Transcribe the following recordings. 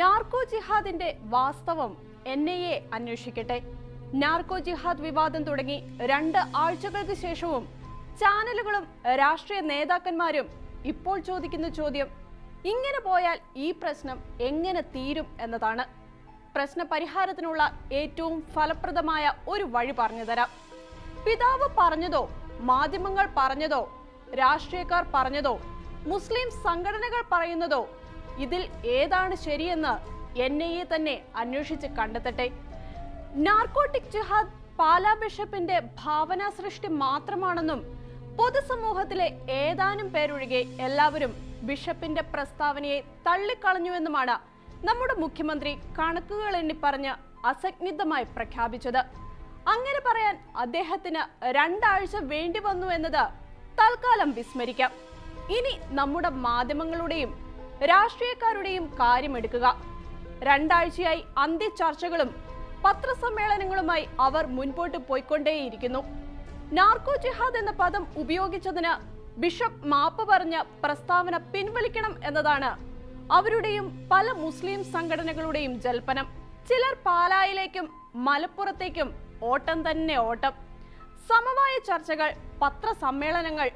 Narco ജിഹാദിന്റെ വാസ്തവം N I A അന്വേഷിക്കട്ടെ. നാർക്കോ ജിഹാദ് വിവാദം തുടങ്ങി രണ്ട് ആഴ്ചകൾക്ക് ശേഷവും ചാനലുകളും രാഷ്ട്രീയ നേതാക്കന്മാരും ഇപ്പോൾ ചോദിക്കുന്ന ചോദ്യം ഇങ്ങനെ പോയാൽ ഈ പ്രശ്നം എങ്ങനെ തീരും എന്നതാണ്. പ്രശ്ന പരിഹാരത്തിനുള്ള ഏറ്റവും ഫലപ്രദമായ ഒരു വഴി പറഞ്ഞുതരാം പിതാവ് പറഞ്ഞതോ മാധ്യമങ്ങൾ പറഞ്ഞതോ രാഷ്ട്രീയക്കാർ പറഞ്ഞതോ മുസ്ലിം സംഘടനകൾ പറയുന്നതോ ഇതിൽ ഏതാണ് ശരിയെന്ന് എൻ ഐ എ തന്നെ അന്വേഷിച്ച് കണ്ടെത്തട്ടെ. നാർക്കോട്ടിക് ജിഹാദ് പാലാ ബിഷപ്പിന്റെ ഭാവനാ സൃഷ്ടി മാത്രമാണെന്നും പൊതുസമൂഹത്തിലെ ഏതാനും പേരൊഴികെ എല്ലാവരും ബിഷപ്പിന്റെ പ്രസ്താവനയെ തള്ളിക്കളഞ്ഞുവെന്നുമാണ് നമ്മുടെ മുഖ്യമന്ത്രി കണക്കുകൾ എണ്ണി പറഞ്ഞ് അസജ്ഞിതമായി പ്രഖ്യാപിച്ചത്. അങ്ങനെ പറയാൻ അദ്ദേഹത്തിന് രണ്ടാഴ്ച വേണ്ടി വന്നു എന്നത് തൽക്കാലം വിസ്മരിക്കാം. ഇനി നമ്മുടെ മാധ്യമങ്ങളുടെയും രാഷ്ട്രീയക്കാരുടെയും കാര്യമെടുക്കുക. രണ്ടാഴ്ചയായി അന്ത്യ ചർച്ചകളും പത്രസമ്മേളനങ്ങളുമായി അവർ മുൻപോട്ട് പോയിക്കൊണ്ടേയിരിക്കുന്നു. നാർക്കോ ജിഹാദ് എന്ന പദം ഉപയോഗിച്ചതിന് ബിഷപ്പ് മാപ്പ് പറഞ്ഞ പ്രസ്താവന പിൻവലിക്കണം എന്നതാണ് അവരുടെയും പല മുസ്ലിം സംഘടനകളുടെയും ജൽപ്പനം. ചിലർ പാലായിലേക്കും മലപ്പുറത്തേക്കും ഓട്ടം തന്നെ ഓട്ടം. സമവായ ചർച്ചകൾ പത്രസമ്മേളനങ്ങൾ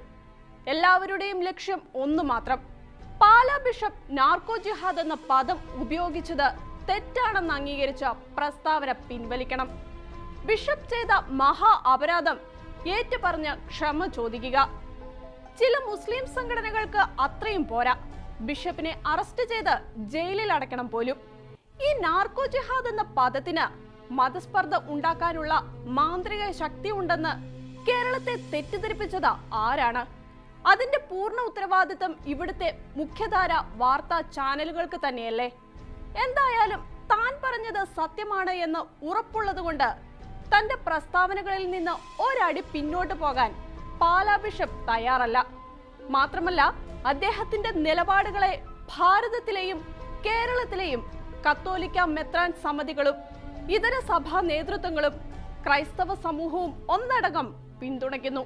എല്ലാവരുടെയും ലക്ഷ്യം ഒന്നു മാത്രം. പാലാ ബിഷപ്പ് നാർക്കോ ജിഹാദ് എന്ന പദം ഉപയോഗിച്ചത് തെറ്റാണെന്ന് അംഗീകരിച്ച പ്രസ്താവന പിൻവലിക്കണം. ബിഷപ്പ് ചെയ്ത മഹാ അപരാധം ഏറ്റുപറഞ്ഞ് ക്ഷമ ചോദിക്കുക. ചില മുസ്ലിം സംഘടനകൾക്ക് അത്രയും പോരാ. ബിഷപ്പിനെ അറസ്റ്റ് ചെയ്ത് ജയിലിൽ അടക്കണം പോലും. ഈ നാർക്കോ ജിഹാദ് എന്ന പദത്തിന് മതസ്പർദ്ധ ഉണ്ടാക്കാനുള്ള മാന്ത്രിക ശക്തി ഉണ്ടെന്ന് കേരളത്തെ തെറ്റിദ്ധരിപ്പിച്ചത് ആരാണ്? അതിന്റെ പൂർണ ഉത്തരവാദിത്തം ഇവിടുത്തെ മുഖ്യധാര വാർത്താ ചാനലുകൾക്ക് തന്നെയല്ലേ? എന്തായാലും താൻ പറഞ്ഞത് സത്യമാണ് എന്ന് ഉറപ്പുള്ളതുകൊണ്ട് തന്റെ പ്രസ്താവനകളിൽ നിന്ന് ഒരടി പിന്നോട്ട് പോകാൻ പാലാ ബിഷപ്പ് തയ്യാറല്ല. മാത്രമല്ല അദ്ദേഹത്തിന്റെ നിലപാടുകളെ ഭാരതത്തിലെയും കേരളത്തിലെയും കത്തോലിക്ക മെത്രാൻ സമിതികളും ഇതര സഭാ നേതൃത്വങ്ങളും ക്രൈസ്തവ സമൂഹവും ഒന്നടങ്കം പിന്തുണയ്ക്കുന്നു.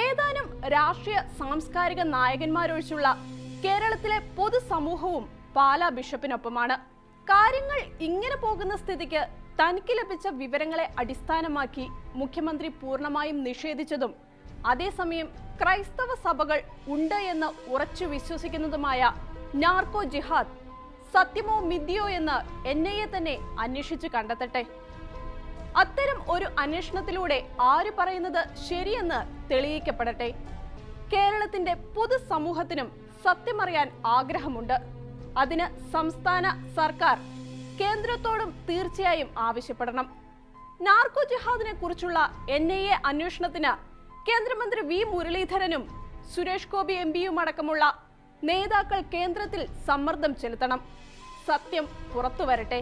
ഏതാനും രാഷ്ട്രീയ സാംസ്കാരിക നായകന്മാരൊഴിച്ചുള്ള കേരളത്തിലെ പൊതുസമൂഹവും പാലാ ബിഷപ്പിനൊപ്പമാണ്. കാര്യങ്ങൾ ഇങ്ങനെ പോകുന്ന സ്ഥിതിക്ക് തനിക്ക് ലഭിച്ച വിവരങ്ങളെ അടിസ്ഥാനമാക്കി മുഖ്യമന്ത്രി പൂർണമായും നിഷേധിച്ചതും അതേസമയം ക്രൈസ്തവ സഭകൾ ഉണ്ട് എന്ന് ഉറച്ചു വിശ്വസിക്കുന്നതുമായ നാർക്കോ ജിഹാദ് സത്യമോ മിഥ്യയോ എന്ന് എൻ തന്നെ അന്വേഷിച്ചു കണ്ടെത്തട്ടെ. അത്തരം ഒരു അന്വേഷണത്തിലൂടെ ആര് പറയുന്നത് ശരിയെന്ന് തെളിയിക്കപ്പെടട്ടെ. കേരളത്തിന്റെ പൊതുസമൂഹത്തിനും സത്യമറിയാൻ ആഗ്രഹമുണ്ട്. അതിന് സംസ്ഥാന സർക്കാർ കേന്ദ്രത്തോടും തീർച്ചയായും ആവശ്യപ്പെടണം. നാർക്കോ ജിഹാദിനെ കുറിച്ചുള്ള എൻ ഐ എ അന്വേഷണത്തിന് കേന്ദ്രമന്ത്രി വി മുരളീധരനും സുരേഷ് ഗോപി എം പിയും അടക്കമുള്ള നേതാക്കൾ കേന്ദ്രത്തിൽ സമ്മർദ്ദം ചെലുത്തണം. സത്യം പുറത്തു വരട്ടെ